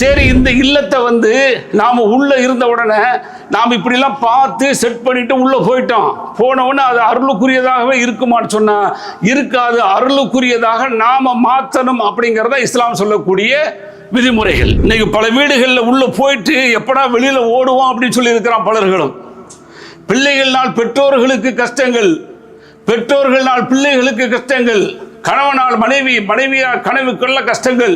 சரி இந்த இல்லத்தை வந்து நாம் உள்ளே இருந்த உடனே நாம் இப்படிலாம் பார்த்து செட் பண்ணிட்டு உள்ளே போயிட்டோம். போன உடனே அது அருளுக்குரியதாகவே இருக்குமான்னு சொன்னால் இருக்காது அருளுக்குரியதாக நாம் மாற்றணும் அப்படிங்கிறத இஸ்லாம் சொல்லக்கூடிய விதிமுறைகள். இன்னைக்கு பல வீடுகளில் உள்ளே போயிட்டு எப்படா வெளியில் ஓடுவோம் அப்படின்னு சொல்லி இருக்கிறான் பலர்களும். பிள்ளைகள்னால் பெற்றோர்களுக்கு கஷ்டங்கள் பெற்றோர்களால் பிள்ளைகளுக்கு கஷ்டங்கள் கணவனால் மனைவி மனைவியால் கனவுக்குள்ள கஷ்டங்கள்.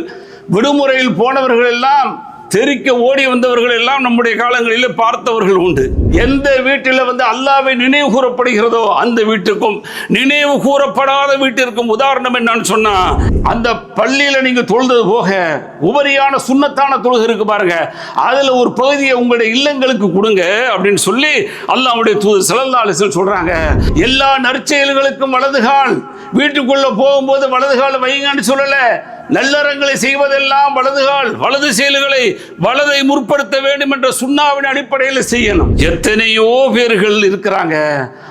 விடுமுறையில் போனவர்கள் எல்லாம் தெறிக்க ஓடி வந்தவர்கள் எல்லாம் நம்முடைய காலங்களில் பார்த்தவர்கள் உண்டு. எந்த வீட்டில் வந்து அல்லாவை நினைவு கூறப்படுகிறதோ அந்த வீட்டுக்கும் நினைவு கூறப்படாத வீட்டிற்கும் உதாரணம் என்னன்னு சொன்னா அந்த பள்ளியில நீங்க தொழுதது போக உபரியான சுண்ணத்தான தொழுகை இருக்கு பாருங்க. அதுல ஒரு பகுதியை உங்களுடைய இல்லங்களுக்கு கொடுங்க அப்படின்னு சொல்லி அல்லாவுடைய தூது செலந்தாலிசல் சொல்றாங்க. எல்லா நற்செயல்களுக்கும் வலதுகால் வீட்டுக்குள்ள போகும்போது வலதுகால் வைங்கன்னு சொல்லலை. நல்லறங்களை செய்வதெல்லாம் வலதுகால் வலது செயல்களை வலதை முற்படுத்த வேண்டும் என்ற சுண்ணாவின் அடிப்படையில் செய்யணும். எத்தனையோ பேர்கள் இருக்கிறாங்க.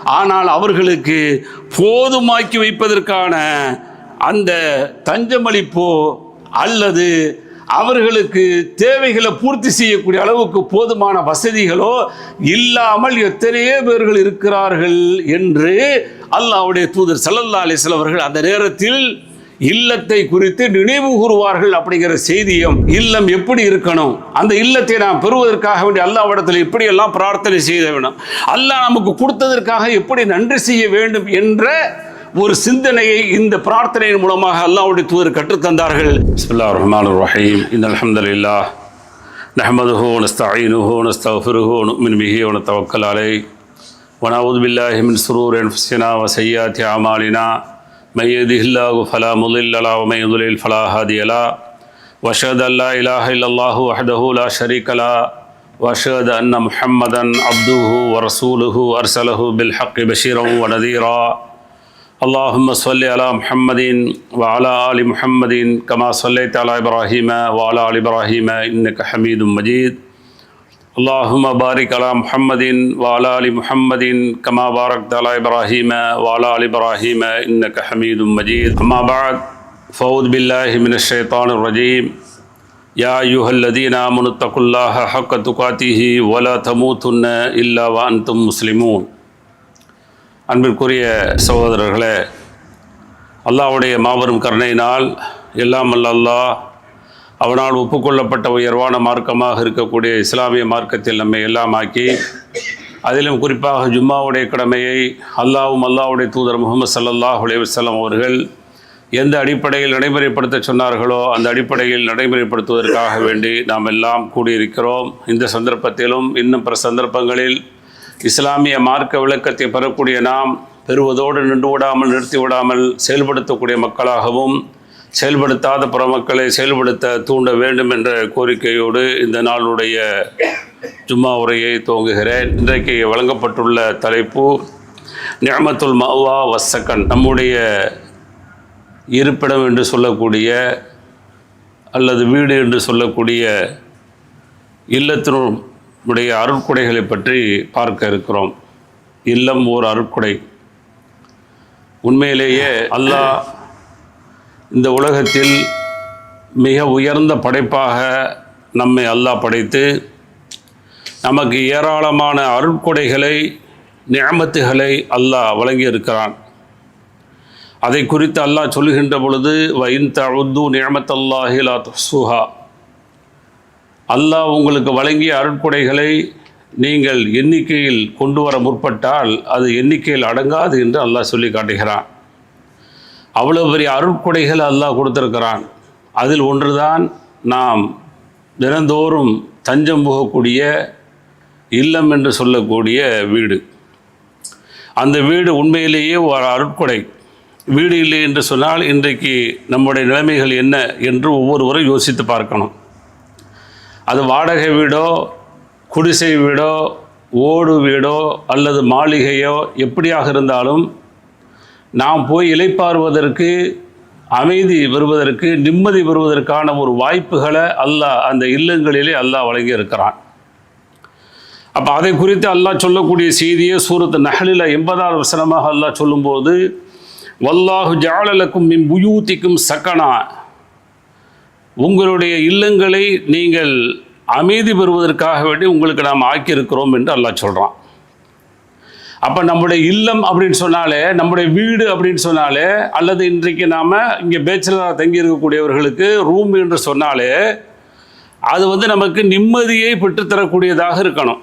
ஆனால் அவர்களுக்கு போதுமாக்கி வைப்பதற்கான அந்த தஞ்சமளிப்போ அல்லது அவர்களுக்கு தேவைகளை பூர்த்தி செய்யக்கூடிய அளவுக்கு போதுமான வசதிகளோ இல்லாமல் எத்தனையோ பேர்கள் இருக்கிறார்கள் என்று அல்லாவுடைய தூதர் சல்லல்லா அலிஸ்லாம் அவர்கள் அந்த நேரத்தில் இல்லத்தை குறித்து நினைவு கூறுவார்கள் அப்படிங்கிற செய்தியும் இல்லம் எப்படி இருக்கணும் அந்த இல்லத்தை நாம் பெறுவதற்காக வேண்டிய அல்லாவிடத்தில் எப்படியெல்லாம் பிரார்த்தனை செய்ய வேண்டும் அல்லாஹ் நமக்கு கொடுத்ததற்காக எப்படி நன்றி செய்ய வேண்டும் என்ற ஒரு சிந்தனையை இந்த பிரார்த்தனையின் மூலமாக அல்லாஹ்வுடைய தூதர் கற்றுத்தந்தார்கள் பிஸ்மில்லா ரஹ்மான் ரஹீம் இந்த அல்ஹம்துலில்லா نحمده ونستعينه ونستغفره ونؤمن به ونتوكل عليه ونعوذ بالله من شرور انفسنا وسيئات اعمالنا من يهده الله فلا مضل له ومن يضلل فلا هادي له. وأشهد أن لا إله إلا الله وحده لا شريك له. وأشهد أن محمدا عبده ورسوله ارسله بالحق بشيرا ونذيرا. اللهم صل على محمد وعلى آل محمد كما صليت على إبراهيم وعلى آل إبراهيم إنك حميد مجيد. அல்லாஹும பாரிக் அலா முஹம்மதின் வாலாலி முஹம்மதின் கமா பாரக் அலா இப்ராஹிம வாலா அலி இப்ராஹிம இன்னக ஹமீதும் மஜீத். அம்மா பாத் ஃபவுத் பில்லாஹி மின ஷைத்தான் ரஜீம். யா யுஹல்லதீன் ஆமனு தகுல்லாஹ ஹக்க துகாத்திஹி வலா தமூத்துன்ன இல்லா வான்தும் முஸ்லிமூன். அன்பிற்குரிய சகோதரர்களே அல்லாவுடைய மாபெரும் கருணையினால் எல்லாம் அல்லல்லாஹ் அவனால் ஒப்புக்கொள்ளப்பட்ட உயர்வான மார்க்கமாக இருக்கக்கூடிய இஸ்லாமிய மார்க்கத்தில் நம்மை எல்லாம் ஆக்கி அதிலும் குறிப்பாக ஜும்மாவுடைய கடமையை அல்லாவும் அல்லாவுடைய தூதர் முகமது ஸல்லல்லாஹு அலைஹி அவர்கள் எந்த அடிப்படையில் நடைமுறைப்படுத்த சொன்னார்களோ அந்த அடிப்படையில் நடைமுறைப்படுத்துவதற்காக வேண்டி நாம் எல்லாம் கூடியிருக்கிறோம். இந்த சந்தர்ப்பத்திலும் இன்னும் பிற சந்தர்ப்பங்களில் இஸ்லாமிய மார்க்க விளக்கத்தை பெறக்கூடிய நாம் பெறுவதோடு நின்று விடாமல் நிறுத்தி விடாமல் செயல்படுத்தக்கூடிய மக்களாகவும் செயல்படுத்தாத பிற மக்களை செயல்படுத்த தூண்ட வேண்டும் என்ற கோரிக்கையோடு இந்த நாளுடைய ஜும்மா உரையை துவங்குகிறேன். இன்றைக்கு வழங்கப்பட்டுள்ள தலைப்பு நியமத்துல் மவா வசக்கன் நம்முடைய இருப்பிடம் என்று சொல்லக்கூடிய அல்லது வீடு என்று சொல்லக்கூடிய இல்லத்தினுடைய அருட்கொடைகளை பற்றி பார்க்க இருக்கிறோம். இல்லம் ஓர் அருட்கொடை. உண்மையிலேயே அல்லாஹ் இந்த உலகத்தில் மிக உயர்ந்த படைப்பாக நம்மை அல்லாஹ் படைத்து நமக்கு ஏராளமான அருட்கொடைகளை நியமத்துகளை அல்லாஹ் வழங்கியிருக்கிறான். அதை குறித்து அல்லாஹ் சொல்லுகின்ற பொழுது வைந்த தழுது நியமத்தல்லாஹிலா சுஹா அல்லாஹ் உங்களுக்கு வழங்கிய அருட்கொடைகளை நீங்கள் எண்ணிக்கையில் கொண்டு வர முற்பட்டால் அது எண்ணிக்கையில் அடங்காது என்று அல்லாஹ் சொல்லி காட்டுகிறான். அவ்வளோ பெரிய அருட்கொடைகள் அல்லாஹ் கொடுத்துருக்கிறான். அதில் ஒன்றுதான் நாம் தினந்தோறும் தஞ்சம் புகக்கூடிய இல்லம் என்று சொல்லக்கூடிய வீடு. அந்த வீடு உண்மையிலேயே ஒரு அருட்கொடை. வீடு இல்லை என்று சொன்னால் இன்றைக்கு நம்முடைய நிலைமைகள் என்ன என்று ஒவ்வொருவரும் யோசித்து பார்க்கணும். அது வாடகை வீடோ குடிசை வீடோ ஓடு வீடோ அல்லது மாளிகையோ எப்படியாக இருந்தாலும் நாம் போய் இலைப்பாறுவதற்கு அமைதி வருவதற்கு நிம்மதி வருவதற்கான ஒரு வாய்ப்புகளை அல்லாஹ் அந்த இல்லங்களிலே அல்லாஹ் வழங்கி இருக்கிறான் அப்போ அதை குறித்து அல்லாஹ் சொல்லக்கூடிய செய்தியை சூரத்து நகலில் எண்பதாவது வசனமாக அல்லாஹ் சொல்லும்போது வல்லாஹு ஜாலலக்கும் மின் புயூத்திக்கும் சக்கனா உங்களுடைய இல்லங்களை நீங்கள் அமைதி பெறுவதற்காக வேண்டி உங்களுக்கு நாம் ஆக்கியிருக்கிறோம் என்று அல்லாஹ் சொல்கிறான் அப்போ நம்முடைய இல்லம் அப்படின்னு சொன்னாலே நம்முடைய வீடு அப்படின்னு சொன்னாலே அல்லது இன்றைக்கு நாம் இங்கே பேச்சுலராக தங்கி இருக்கக்கூடியவர்களுக்கு ரூம் என்று சொன்னாலே அது வந்து நமக்கு நிம்மதியை பெற்றுத்தரக்கூடியதாக இருக்கணும்.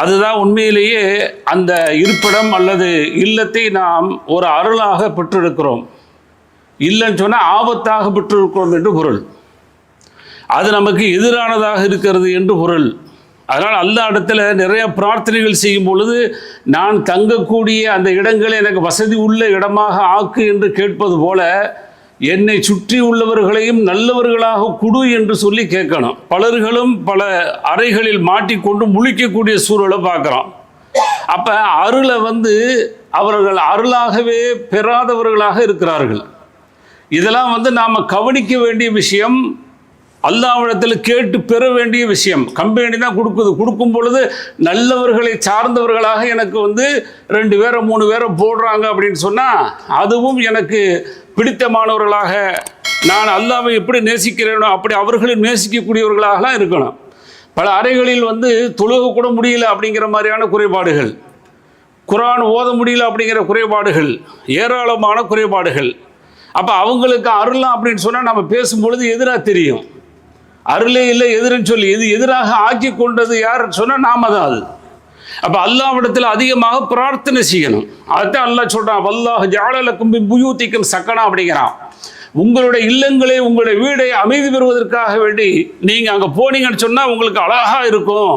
அதுதான் உண்மையிலேயே அந்த இருப்பிடம் அல்லது இல்லத்தை நாம் ஒரு அருளாக பெற்றிருக்கிறோம். இல்லைன்னு சொன்னால் ஆபத்தாக பெற்றிருக்கிறோம் என்று பொருள். அது நமக்கு எதிரானதாக இருக்கிறது என்று பொருள். அதனால் அந்த இடத்துல நிறைய பிரார்த்தனைகள் செய்யும் பொழுது நான் தங்கக்கூடிய அந்த இடங்களை எனக்கு வசதி உள்ள இடமாக ஆக்கு என்று கேட்பது போல என்னை சுற்றி உள்ளவர்களையும் நல்லவர்களாக குடு என்று சொல்லி கேட்கணும். பலர்களும் பல அறைகளில் மாட்டிக்கொண்டு முழிக்கக்கூடிய சூழலை பார்க்குறோம். அப்போ அருளை வந்து அவர்கள் அருளாகவே பெறாதவர்களாக இருக்கிறார்கள். இதெல்லாம் வந்து நாம் கவனிக்க வேண்டிய விஷயம். அல்லாவிடத்தில் கேட்டு பெற வேண்டிய விஷயம். கம்பெனி தான் கொடுக்குது. கொடுக்கும் பொழுது நல்லவர்களை சார்ந்தவர்களாக எனக்கு வந்து ரெண்டு பேரை மூணு பேரை போடுறாங்க அப்படின்னு சொன்னால் அதுவும் எனக்கு பிடித்தமானவர்களாக நான் அல்லாவை எப்படி நேசிக்கிறேனோ அப்படி அவர்களும் நேசிக்கக்கூடியவர்களாகலாம் இருக்கணும். பல அறைகளில் வந்து தொழுக கூட முடியல அப்படிங்கிற மாதிரியான குறைபாடுகள். குரான் ஓத முடியல அப்படிங்கிற குறைபாடுகள். ஏராளமான குறைபாடுகள். அப்போ அவங்களுக்கு அருளாம் அப்படின்னு சொன்னால் நம்ம பேசும்பொழுது எதிராக தெரியும். அருளே இல்லை எதிரின்னு சொல்லி எது எதிராக ஆக்கி கொண்டது யார் சொன்னால் நாம தான் அது. அப்போ அல்லாவிடத்தில் அதிகமாக பிரார்த்தனை செய்யணும். அதுதான் அல்லாஹ் சொல்கிறான் வல்லாஹ் கும்பி புயூத்திக்கும் சக்கனா அப்படிங்கிறான். உங்களுடைய இல்லங்களை உங்களுடைய வீடை அமைதி பெறுவதற்காக வேண்டி நீங்கள் அங்கே போனீங்கன்னு சொன்னால் உங்களுக்கு அழகாக இருக்கும்.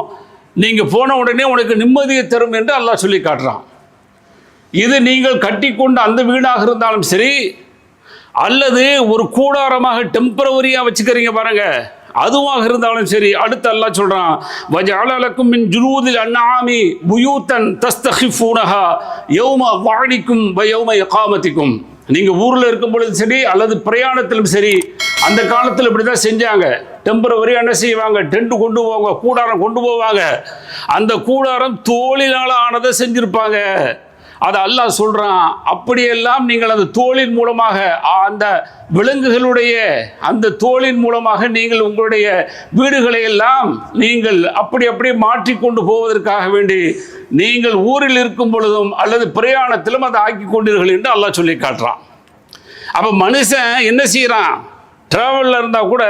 நீங்கள் போன உடனே உனக்கு நிம்மதியை தரும் என்று அல்லாஹ் சொல்லி காட்டுறான். இது நீங்கள் கட்டிக்கொண்ட அந்த வீடாக இருந்தாலும் சரி அல்லது ஒரு கூடாரமாக டெம்பரவரியாக வச்சுக்கிறீங்க பாருங்கள் அதுவாக இருந்தாலும் சரி அடுத்து அல்லாஹ் சொல்றான் வஜஅலலக்கும் மின் ஜுலூதில் அண்ணாமி புயூத்தன் தஸ்தஹிஃபூனஹா யௌம வாணிக்கும் யௌம எகாமத்திக்கும் நீங்க ஊர்ல இருக்கும் பொழுது சரி அல்லது பிரயாணத்திலும் சரி அந்த காலத்தில் இப்படி தான் செஞ்சாங்க டெம்பரவரி என்ன செய்வாங்க? டென்ட் கொண்டு போவாங்க கூடாரம் கொண்டு போவாங்க. அந்த கூடாரம் தோளினால் ஆனதை செஞ்சிருப்பாங்க. அதை அல்லாஹ் சொல்கிறான் அப்படியெல்லாம் நீங்கள் அந்த தோளின் மூலமாக அந்த விலங்குகளுடைய அந்த தோளின் மூலமாக நீங்கள் உங்களுடைய வீடுகளை எல்லாம் நீங்கள் அப்படி அப்படியே மாற்றிக்கொண்டு போவதற்காக வேண்டி நீங்கள் ஊரில் இருக்கும் பொழுதும் அல்லது பிரயாணத்திலும் அதை ஆக்கி கொண்டீர்கள் என்று அல்லாஹ் சொல்லி காட்டுறான். அப்போ மனுஷன் என்ன செய்கிறான் ட்ராவலில் இருந்தால் கூட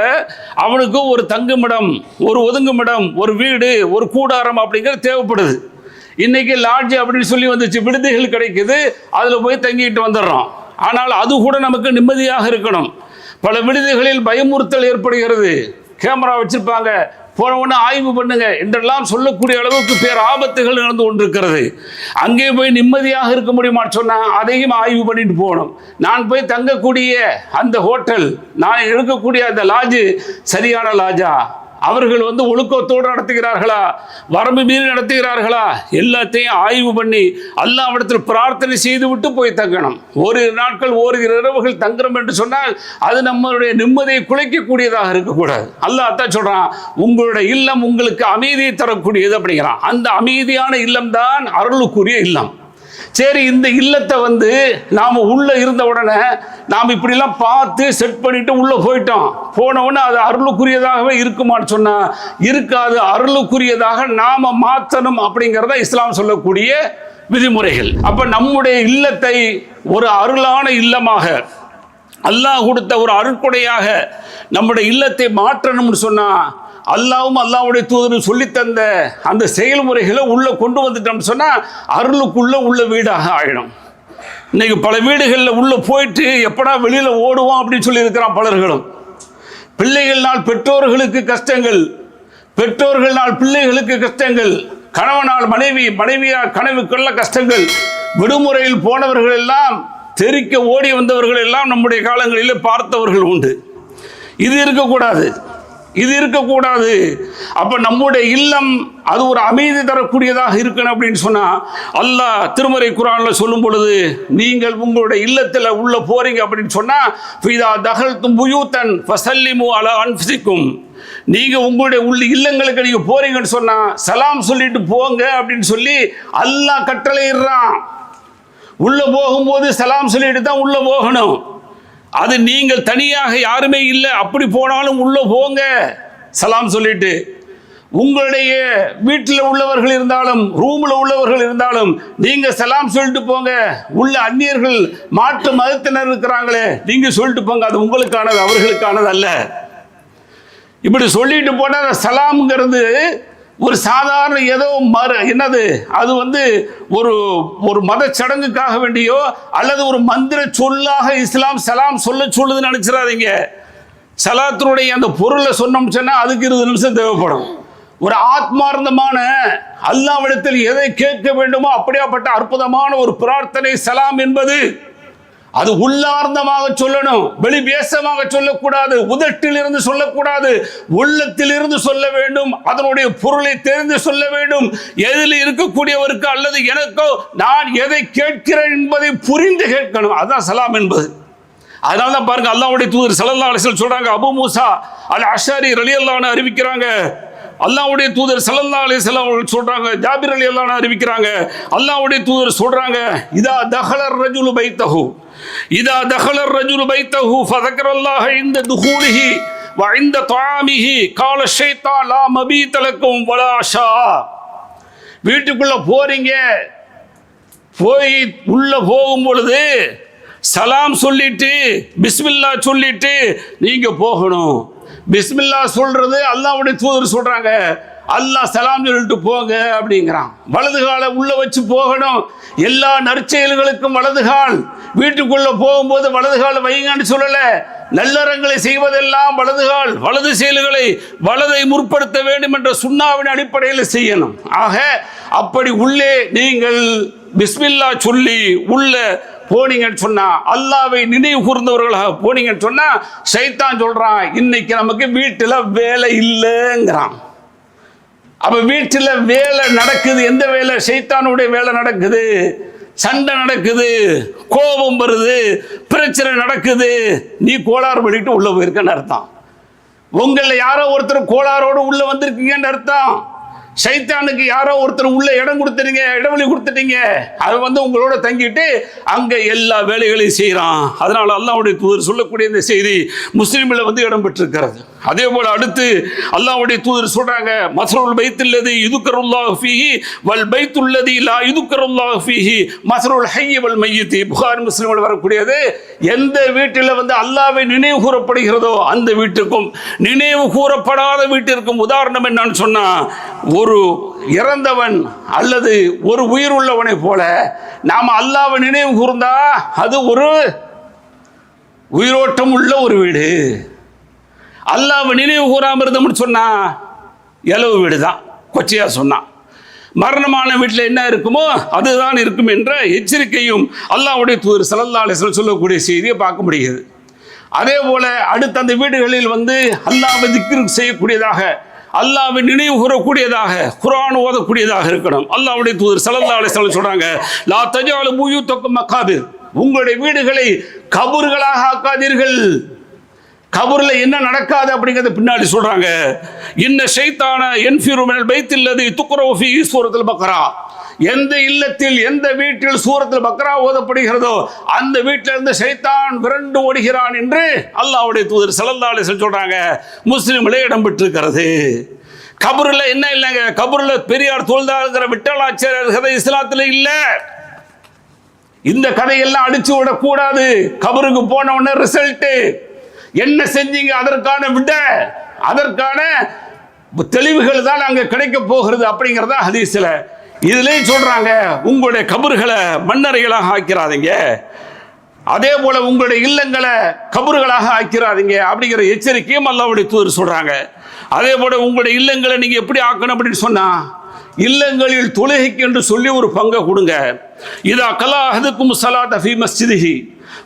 அவனுக்கு ஒரு தங்குமிடம் ஒரு ஒதுங்குமிடம் ஒரு வீடு ஒரு கூடாரம் அப்படிங்கிறது தேவைப்படுது. இன்னைக்கு லாட்ஜ் அப்படின்னு சொல்லி வந்துச்சு. விடுதிகள் கிடைக்குது. அதில் போய் தங்கிட்டு வந்துடுறோம். ஆனால் அது கூட நமக்கு நிம்மதியாக இருக்கணும். பல விடுதிகளில் பயமுறுத்தல் ஏற்படுகிறது. கேமரா வச்சிருப்பாங்க. போன ஆய்வு பண்ணுங்க. என்றெல்லாம் சொல்லக்கூடிய அளவுக்கு பேர் ஆபத்துகள் நடந்து கொண்டிருக்கிறது. அங்கே போய் நிம்மதியாக இருக்க முடியுமான்னு சொன்னால் அதையும் ஆய்வு பண்ணிட்டு போகணும். நான் போய் தங்கக்கூடிய அந்த ஹோட்டல் நான் இருக்கக்கூடிய அந்த லாட்ஜு சரியான லாட்ஜா அவர்கள் வந்து ஒழுக்கத்தோடு நடத்துகிறார்களா? வரம்பு மீறி நடத்துகிறார்களா? எல்லாத்தையும் ஆய்வு பண்ணி அல்லாவிடத்தில் பிரார்த்தனை செய்து விட்டு போய் தங்கணும். ஓரிரு நாட்கள் ஓரிரு இரவுகள் தங்குறோம் என்று சொன்னால் அது நம்மளுடைய நிம்மதியை குலைக்கக்கூடியதாக இருக்கக்கூடாது. அல்லாஹ் தான் சொல்கிறான் உங்களுடைய இல்லம் உங்களுக்கு அமைதியை தரக்கூடியது அப்படிங்கிறான். அந்த அமைதியான இல்லம் தான் அருளுக்குரிய இல்லம். சரி இந்த இல்லத்தை வந்து நாம் உள்ளே இருந்த உடனே நாம் இப்படிலாம் பார்த்து செட் பண்ணிட்டு உள்ளே போயிட்டோம். போன உடனே அது அருளுக்குரியதாகவே இருக்குமான்னு சொன்னால் இருக்காது அருளுக்குரியதாக நாம் மாற்றணும் அப்படிங்கிறத இஸ்லாம் சொல்லக்கூடிய விதிமுறைகள். அப்போ நம்முடைய இல்லத்தை ஒரு அருளான இல்லமாக அல்லாஹ் கொடுத்த ஒரு அருட்கொடையாக நம்முடைய இல்லத்தை மாற்றணும்னு சொன்னால் அல்லாவும் அல்லாவுடைய தூதரும் சொல்லித்தந்த அந்த செயல்முறைகளை உள்ளே கொண்டு வந்துட்டோம்னு சொன்னால் அருளுக்குள்ளே உள்ள வீடாக ஆகிடும் இன்னைக்கு பல வீடுகளில் உள்ளே போயிட்டு எப்படா வெளியில் ஓடுவோம் அப்படின்னு சொல்லியிருக்கிறான் பலர்களும். பிள்ளைகள்னால் பெற்றோர்களுக்கு கஷ்டங்கள் பெற்றோர்கள்னால் பிள்ளைகளுக்கு கஷ்டங்கள் கணவனால் மனைவி மனைவியால் கனவுக்குள்ள கஷ்டங்கள். விடுமுறையில் போனவர்கள் எல்லாம் தெறிக்க ஓடி வந்தவர்கள் எல்லாம் நம்முடைய காலங்களில் பார்த்தவர்கள் உண்டு. இது இருக்கக்கூடாது. இது இருக்கக்கூடாது. அப்ப நம்முடைய இல்லம் அது ஒரு அமைதி தரக்கூடியதாக இருக்கணும் அப்படின்னு சொன்னா அல்லாஹ் திருமறை குரான்ல சொல்லும் பொழுது நீங்கள் உங்களுடைய இல்லத்தில் உள்ள போறீங்க அப்படின்னு சொன்னா ஃபீதா தகல் தும்புயூத்தன் ஃபசல்லிமு அலா அன்ஃபிசிக்கும் நீங்க உங்களுடைய உள்ள இல்லங்களுக்கு நீங்க போறீங்கன்னு சொன்னா சலாம் சொல்லிட்டு போங்க அப்படின்னு சொல்லி அல்லாஹ் கட்டளையிடுறான். உள்ள போகும்போது சலாம் சொல்லிட்டு தான் உள்ள போகணும். அது நீங்கள் தனியாக யாருமே இல்லை. அப்படி போனாலும் உள்ளே போங்க. சலாம் சொல்லிட்டு உங்களுடைய வீட்டில் உள்ளவர்கள் இருந்தாலும் ரூமில் உள்ளவர்கள் இருந்தாலும் நீங்கள் சலாம் சொல்லிட்டு போங்க. உள்ள அந்நியர்கள் மாற்று மதத்தினர் இருக்கிறாங்களே நீங்கள் சொல்லிட்டு போங்க. அது உங்களுக்கானது அவர்களுக்கானது அல்ல. இப்படி சொல்லிட்டு போனால் சலாம்ங்கிறது ஒரு சாதாரண ஏதோ மறு என்னது? அது வந்து ஒரு ஒரு மத சடங்குக்காக வேண்டியோ அல்லது ஒரு மந்திர சொல்லாக இஸ்லாம் சலாம் சொல்ல சொல்லுதுன்னு நினச்சிடாதீங்க. சலாத்தினுடைய அந்த பொருளை சொன்னோம்னு சொன்னால் அதுக்கு இருபது நிமிஷம் தேவைப்படும். ஒரு ஆத்மார்த்தமான அல்லாவிடத்தில் எதை கேட்க வேண்டுமோ அப்படியாப்பட்ட அற்புதமான ஒரு பிரார்த்தனை சலாம் என்பது அது உள்ளார்ந்தமாக சொல்லணும் வெளிபேசமாக சொல்லக்கூடாது உதட்டில் இருந்து சொல்லக்கூடாது உள்ளத்தில் இருந்து சொல்ல வேண்டும் அதனுடைய பொருளை தெரிந்து சொல்ல வேண்டும் எதில் இருக்கக்கூடியவருக்கு அல்லது எனக்கோ நான் எதை கேட்கிறேன் என்பதை புரிந்து கேட்கணும். அதுதான் சலாம் என்பது. அதனால தான் பாருங்க அல்லாவுடைய தூதர் சலல்லா அலிசல் சொல்றாங்க அபு மூசா அல் அஷாரி ரலியல்லாஹு அல்லான்னு அறிவிக்கிறாங்க. அல்லாஹ்வுடைய தூதர் ஸல்லல்லாஹு அலி அவர்கள் சொல்றாங்க ஜாபிர் அலி அல்லான்னு அறிவிக்கிறாங்க. அல்லாவுடைய தூதர் சொல்றாங்க இதா தஹலர் ரஜுலு பைத்தஹு இதா தஹலர் ரஜுல் பைத்தஹு ஃபதக்கரல்லாஹ இந்த துஹூலிஹி வழிந்த தாமிஹி கால ஷேத்தா லா மபீத் லக்கும் வலாஷா வீட்டுக்குள்ள போறீங்க போய் உள்ள போகும் பொழுது சலாம் சொல்லிட்டு பிஸ்மில்லா சொல்லிட்டு நீங்க போகணும் பிஸ்மில்லா சொல்றது அல்லாவுடைய தூதர் சொல்றாங்க அல்லாஹ் சலாம் சொல்லிட்டு போங்க அப்படிங்கிறான். வலது காலை உள்ள வச்சு போகணும். எல்லா நற்செயல்களுக்கும் வலது கால். வீட்டுக்குள்ள போகும்போது வலது காலை வைங்கன்னு சொல்லல. நல்லறங்களை செய்வதெல்லாம் வலது கால். வலது செயல்களை வலதை முற்படுத்த வேண்டும் என்ற சுண்ணாவின் அடிப்படையில் செய்யணும். ஆக அப்படி உள்ளே நீங்கள் பிஸ்மில்லா சொல்லி உள்ள போனீங்கன்னு சொன்னா அல்லாவை நினைவு கூர்ந்தவர்களாக போனீங்கன்னு சொன்னா சைத்தான் சொல்றான் இன்னைக்கு நமக்கு வீட்டுல வேலை இல்லைங்கிறான். அப்போ வீட்டில் வேலை நடக்குது. எந்த வேலை? சைத்தானுடைய வேலை நடக்குது. சண்டை நடக்குது. கோபம் வருது. பிரச்சனை நடக்குது. நீ கோளாறு பண்ணிட்டு உள்ள போயிருக்கன்னு அர்த்தம். உங்களில் யாரோ ஒருத்தர் கோளாரோடு உள்ள வந்திருக்கீங்கன்னு அர்த்தம். சைத்தானுக்கு யாரோ ஒருத்தர் உள்ள இடம் கொடுத்துட்டீங்க இடைவெளி கொடுத்துட்டீங்க. அது வந்து உங்களோட தங்கிட்டு அங்கே எல்லா வேலைகளையும் செய்கிறான் அதனால அல்லாவுடைய தூதர் சொல்லக்கூடிய இந்த செய்தி முஸ்லீமில் வந்து இடம் பெற்றிருக்கிறது. அதே போல அடுத்து அல்லாவுடைய தூதர் சொல்றாங்க மசருல் பைத்துள்ளது இதுக்கருல்லாஹ் ஃபீஹி வல் பைத்துள்ளது லா இதுக்கருல்லாஹ் ஃபீஹி மசருல் ஹய்ய வல் மையத்தி. புகார் முஸ்லிமில் வரக்கூடியது எந்த வீட்டில் வந்து அல்லாவை நினைவு கூறப்படுகிறதோ அந்த வீட்டுக்கும் நினைவு கூறப்படாத வீட்டிற்கும் உதாரணம் என்னன்னு சொன்னா ஒரு இறந்தவன் அல்லது ஒரு உயிர் உள்ளவனை போல நாம் அல்லாவை நினைவு கூர்ந்தா அது ஒரு உயிரோட்டம் உள்ள ஒரு வீடு. அல்லாவை நினைவு கூறாமல் இருந்தோம்னு சொன்னா இலவு வீடு தான் கொச்சையா சொன்னான். மரணமான வீட்டில் என்ன இருக்குமோ அதுதான் இருக்கும் என்ற எச்சரிக்கையும் அல்லாஹ்வுடைய தூதர் ஸல்லல்லாஹு சொல்லக்கூடிய செய்தியை பார்க்க முடியுது அதே போல அடுத்த அந்த வீடுகளில் வந்து அல்லாவை திக்ரு செய்யக்கூடியதாக அல்லாவை நினைவு கூறக்கூடியதாக குரான் ஓதக்கூடியதாக இருக்கணும். அல்லாவுடைய தூதர் ஸல்லல்லாஹு அலைஹி சொல்கிறாங்க சொல்றாங்க லா தஜாலு தொக்கம் மகாபிர். உங்களுடைய வீடுகளை கபறுகளாக ஆக்காதீர்கள். கபூர்ல என்ன நடக்காது அப்படிங்கறத பின்னாடி சொல்றாங்க. இன்ன ஷைத்தான என்ஃபிருமினல் பைத்தில்லது துக்குரோஃபி ஈஸ்வரத்தில் பக்கரா எந்த இல்லத்தில் எந்த வீட்டில் சூரத்தில் பக்ரா ஓதப்படுகிறதோ அந்த வீட்டிலிருந்து சைத்தான் ஷைத்தான் விரண்டு ஓடுகிறான் என்று அல்லாஹ்வுடைய தூதர் ஸல்லல்லாஹு செல் சொல்கிறாங்க சொல்றாங்க. இடம் பெற்றிருக்கிறது. கபூரில் என்ன இல்லைங்க? கபூரில் பெரியார் தோல்தாருங்கிற விட்டலாச்சாரியர் கதை இஸ்லாத்தில் இல்லை. இந்த கதையெல்லாம் அடிச்சு விடக்கூடாது. கபருக்கு போன உடனே ரிசல்ட்டு என்ன செஞ்சீங்க? அதற்கான விட அதற்கான தெளிவுகள் தான் அங்க கிடைக்க போகிறது அப்படிங்கிறதா ஹதீஸ்ல. இதுலயும் சொல்றாங்க உங்களுடைய கபறுகளை மண்ணறைகளாக ஆக்கிறாதீங்க. அதே போல உங்களுடைய இல்லங்களை கபறுகளாக ஆக்கிறாதீங்க அப்படிங்கிற எச்சரிக்கையும் அல்லாவுடைய தூதர் சொல்றாங்க. அதே போல உங்களுடைய இல்லங்களை நீங்க எப்படி ஆக்கணும் அப்படின்னு சொன்னா இல்லங்களில் தொழுகைக்கு என்று சொல்லி ஒரு பங்கை கொடுங்க. இதா கலா அஹதுக்கும் சலாத்த ஃபி மஸ்ஜிதிஹி.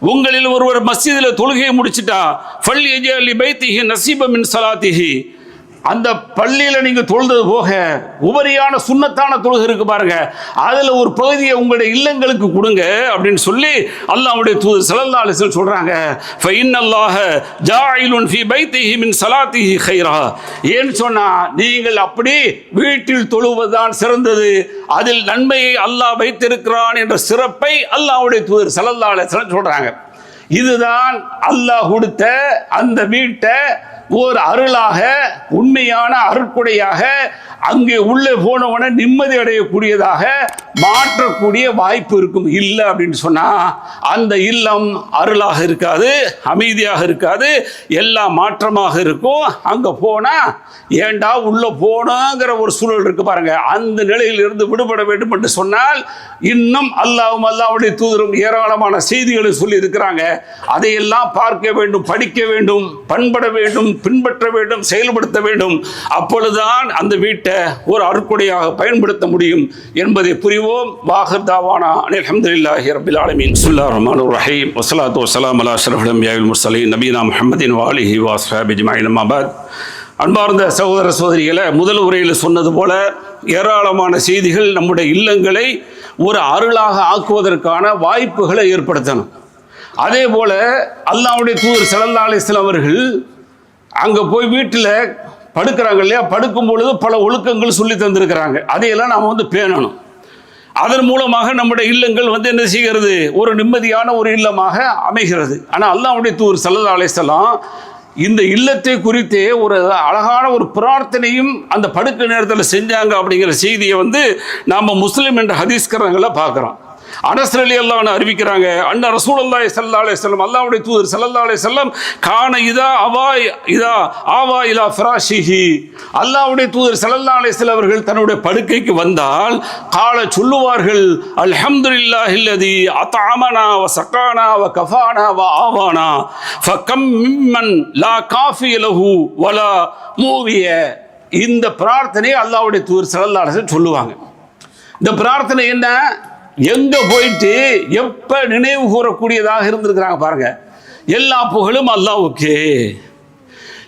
உங்களில் ஒருவர் மஸ்ஜிதில் தொழுகையை முடிச்சிட்டா ஃபல் எஜலி பைத்திஹி நசீப சலாத்திஹி. அந்த பள்ளியில் நீங்கள் தொழுதது போக உபரியான சுண்ணத்தான தொழுகை இருக்கு பாருங்க. அதில் ஒரு பகுதியை உங்களுடைய இல்லங்களுக்கு கொடுங்க அப்படின்னு சொல்லி அல்லாவுடைய தூது ஸல்லல்லாஹு அலைஹி சொல்கிறாங்க ஃபைன் அல்லாஹ ஜாயிலுன் ஃபி பைத்திஹி மின் ஸலாத்திஹி ஹைரா ஏன்னு சொன்னால் நீங்கள் அப்படி வீட்டில் தொழுவதுதான் சிறந்தது. அதில் நன்மையை அல்லாஹ் வைத்திருக்கிறான் என்ற சிறப்பை அல்லாவுடைய தூதர் ஸல்லல்லாஹு அலைஹி சொல்கிறாங்க இதுதான் அல்லாஹ் கொடுத்த அந்த வீட்டை ஓர் அருளாக உண்மையான அருட்கொடையாக அங்கே உள்ளே போனவன நிம்மதி அடையக்கூடியதாக மாற்றக்கூடிய வாய்ப்பு இருக்கும். இல்லை அப்படின்னு சொன்னா அந்த இல்லம் அருளாக இருக்காது அமைதியாக இருக்காது எல்லாம் மாற்றமாக இருக்கும். அங்க போனா ஏண்டா உள்ள போனோங்கிற ஒரு சூழல் இருக்கு பாருங்க. அந்த நிலையிலிருந்து விடுபட வேண்டும் என்று சொன்னால் இன்னும் அல்லாவும் அல்லாவுடைய தூதரும் ஏராளமான செய்திகளை சொல்லி இருக்கிறாங்க அதையெல்லாம் பார்க்க வேண்டும் படிக்க வேண்டும் பண்பட வேண்டும் பின்பற்ற வேண்டும் செயல்படுத்த வேண்டும். அப்பொழுதுதான் அந்த வீட்டை ஒரு அருக்குடையாக பயன்படுத்த முடியும் என்பதை புரிவோம். வாஹர் தாவானா அல்ஹம்துலில்லாஹி ரப்பில் ஆலமீன். பிஸ்மில்லாஹிர் ரஹ்மானிர் ரஹீம். வஸ்ஸலாத்து வசலாம் அலா அஷ்ரஃபில் அன்பியாவில் முர்சலீன். நபீனா முஹம்மதின் வாலிஹி வஸ்ஹாபி அஜ்மஈன் அம்மா பாத். அன்பார்ந்த சகோதர சகோதரிகளை முதல் உரையில் சொன்னது போல ஏராளமான செய்திகள் நம்முடைய இல்லங்களை ஒரு அருளாக ஆக்குவதற்கான வாய்ப்புகளை ஏற்படுத்தணும். அதே போல் அல்லாஹ்வுடைய தூதர் ஸல்லல்லாஹு அலைஹி அவர்கள் அங்கே போய் வீட்டில் படுக்கிறாங்க இல்லையா? படுக்கும் பொழுது பல ஒழுக்கங்கள் சொல்லி தந்திருக்கிறாங்க. அதையெல்லாம் நாம் வந்து பேணணும். அதன் மூலமாக நம்முடைய இல்லங்கள் வந்து என்ன செய்கிறது? ஒரு நிம்மதியான ஒரு இல்லமாக அமைகிறது. ஆனால் அல்லாவுடைய தூர் சல்லா அலைஹிஸ்ஸலாம் இந்த இல்லத்தை குறித்தே ஒரு அழகான ஒரு பிரார்த்தனையும் அந்த படுக்கை நேரத்தில் செஞ்சாங்க அப்படிங்கிற செய்தியை வந்து நாம் முஸ்லீம் என்ற ஹதீஸ்கரங்களை பார்க்குறோம். அனசரலி அல்லான்னு அறிவிக்கிறாங்க அண்ணா ரசூல் அல்லாஹ் சல்லா அலைஹி தூதர் ஸல்லல்லாஹு செல்லம் வஸல்லம் கான இதா அவா இதா ஆவா இலா ஃபிராஷிஹி. அல்லாவுடைய தூதர் ஸல்லல்லாஹு அலைஹி அவர்கள் தன்னுடைய படுக்கைக்கு வந்தால் கால சொல்லுவார்கள் அல்ஹம்து இல்லாஹில்லதி அத்தாமனா வ சக்கானா வ கஃபானா வ ஆவானா. ஃபகம் மிம்மன் லா காஃபி லஹு வலா மூவிய. இந்த பிரார்த்தனை அல்லாவுடைய தூதர் ஸல்லல்லாஹு சொல்லுவாங்க. இந்த பிரார்த்தனை என்ன? எங்க போயிட்டு எப்ப நினைவு கூறக்கூடியதாக இருந்திருக்கிறாங்க பாருங்க. எல்லா புகழும் அல்லாவுக்கு.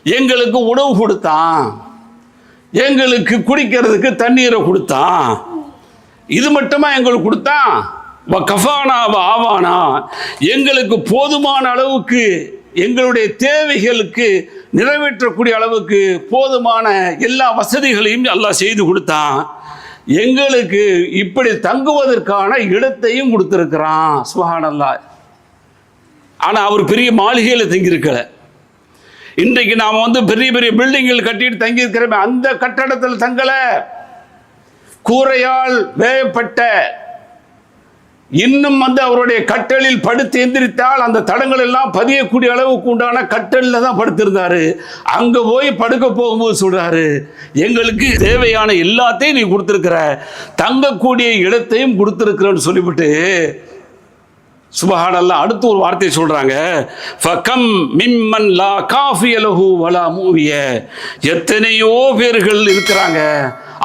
எங்களுக்கு உணவு கொடுத்தான். எங்களுக்கு குடிக்கிறதுக்கு தண்ணீரை கொடுத்தான். இது மட்டுமா எங்களுக்கு கொடுத்தான்? வ கஃபானா ஆவானா. எங்களுக்கு போதுமான அளவுக்கு எங்களுடைய தேவைகளுக்கு நிறைவேற்றக்கூடிய அளவுக்கு போதுமான எல்லா வசதிகளையும் எல்லாம் செய்து கொடுத்தான். எங்களுக்கு இப்படி தங்குவதற்கான இடத்தையும் கொடுத்துருக்கிறான். சுபஹானல்லா. ஆனால் அவர் பெரிய மாளிகையில் தங்கியிருக்கல. இன்றைக்கு நாம் வந்து பெரிய பெரிய பில்டிங்கில் கட்டிட்டு தங்கியிருக்கிறோமே அந்த கட்டடத்தில் தங்கலை. கூரையால் வேயப்பட்ட இன்னும் வந்து அவருடைய கட்டலில் படுத்து எந்திரித்தால் அந்த தடங்கள் எல்லாம் பதியக்கூடிய அளவுக்கு உண்டான கட்டலில் தான் படுத்திருந்தாரு. அங்க போய் படுக்க போகும்போது சொல்றாரு எங்களுக்கு தேவையான எல்லாத்தையும் நீ கொடுத்துருக்கிற தங்கக்கூடிய இடத்தையும் கொடுத்துருக்கிறன்னு சொல்லிவிட்டு சுபஹானல்லா அடுத்து ஒரு வார்த்தை சொல்கிறாங்க ஃபக்கம் மிம்மன் லா காஃபி அலஹு வலா மூவிய. எத்தனையோ பேர்கள் இருக்கிறாங்க.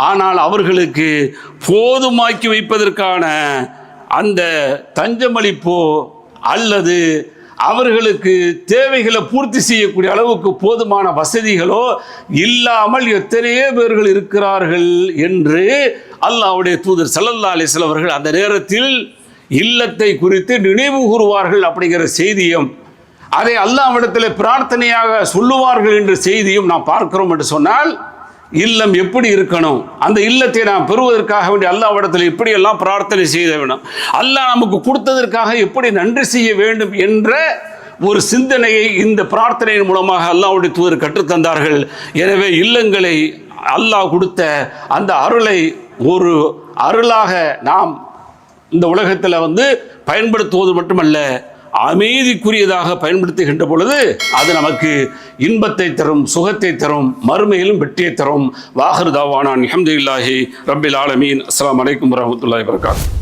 ஆனால் அவர்களுக்கு போதுமாக்கி வைப்பதற்கான அந்த தஞ்சமளிப்போ அல்லது அவர்களுக்கு தேவைகளை பூர்த்தி செய்யக்கூடிய அளவுக்கு போதுமான வசதிகளோ இல்லாமல் எத்தனையோ பேர்கள் இருக்கிறார்கள் என்று அல்லாஹ்வுடைய தூதர் சல்லல்லா அலைஹி அவர்கள் அந்த நேரத்தில் இல்லத்தை குறித்து நினைவு கூறுவார்கள் அப்படிங்கிற செய்தியும் அதை அல்லாவிடத்தில் பிரார்த்தனையாக சொல்லுவார்கள் என்ற செய்தியும் நாம் பார்க்கிறோம் என்று சொன்னால் இல்லம் எப்படி இருக்கணும்? அந்த இல்லத்தை நாம் பெறுவதற்காக வேண்டிய அல்லாவிடத்தில் எப்படியெல்லாம் பிரார்த்தனை செய்ய வேணும். அல்லாஹ் நமக்கு கொடுத்ததற்காக எப்படி நன்றி செய்ய வேண்டும் என்ற ஒரு சிந்தனையை இந்த பிரார்த்தனையின் மூலமாக அல்லாவுடைய தூதர் கற்றுத்தந்தார்கள். எனவே இல்லங்களை அல்லாஹ் கொடுத்த அந்த அருளை ஒரு அருளாக நாம் இந்த உலகத்தில் வந்து பயன்படுத்துவது மட்டுமல்ல அமைதிக்குரியதாக பயன்படுத்துகின்ற பொழுது அது நமக்கு இன்பத்தை தரும் சுகத்தை தரும் மறுமையிலும் வெற்றியை தரும். வாகர் தாவானான் அஹமதுல்லாஹி ரபில் ஆலமீன். அஸ்லாம் வலைக்கம் வரஹ்மத்துல்லாஹி வரகாத்து